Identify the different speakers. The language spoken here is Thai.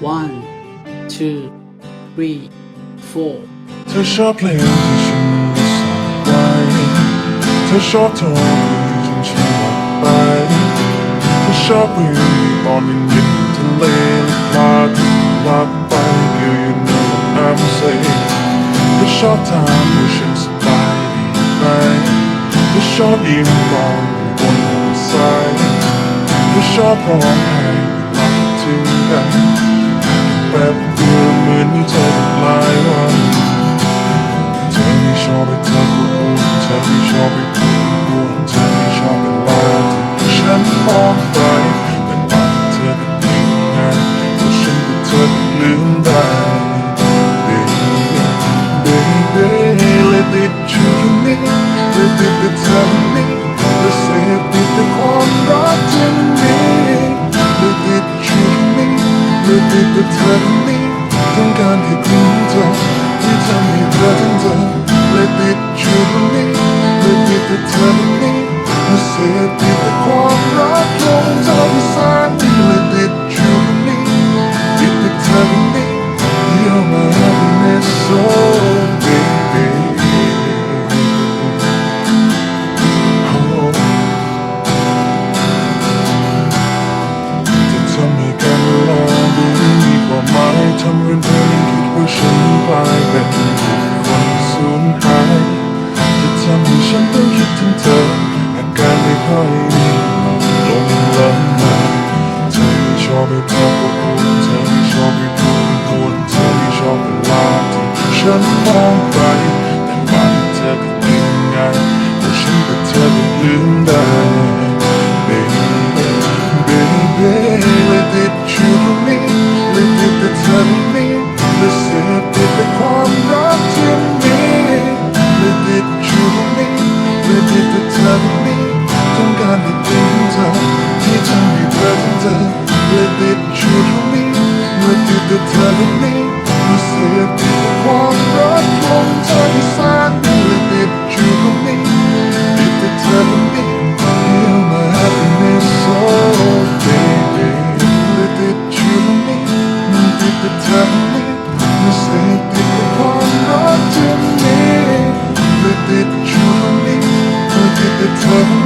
Speaker 1: One, two, three, four.
Speaker 2: To short play To short talk To short we bonding you to lay flat What by you you know I'm saying short time pushing somebody right The short you short wrong take my one Tell me shorty, take a look Tell me shorty, take a look Tell me shorty, light the shit on fire Then I can take a deep night Push in the tub, little night Baby, baby, let it choose me Let it tell me Let's say it did the one right in me Let it choose me Let it tell me 你哭着，你唱你哼着，Let it jubilee，Let it tell。ลายเป็นคนสูญหายจะทำให้ฉันต้องคิดถึงเธออาการไม่ค่อยดีลงลำมาเธอที่ชอบให้เธอปวดหัวเธอที่ชอบให้ปวดหัวเธอที่ชอบเวลาที่ฉันมองไปติดเปความรักที่มีและติดอยู่ตรงนี้และติดเธอตรงนี้ต้องการให้เป็เธอที่ทำใหเธอเป็นเธอและติดอยู่ตรงนี้และติดเธอตรงนี้ติดเปความรักขงเธอที่แสดีแลติดอยู่ตรงนี้ติดแตเธอตรงนี้ Feel my h a p p e baby, let it you me, let it the time. 头。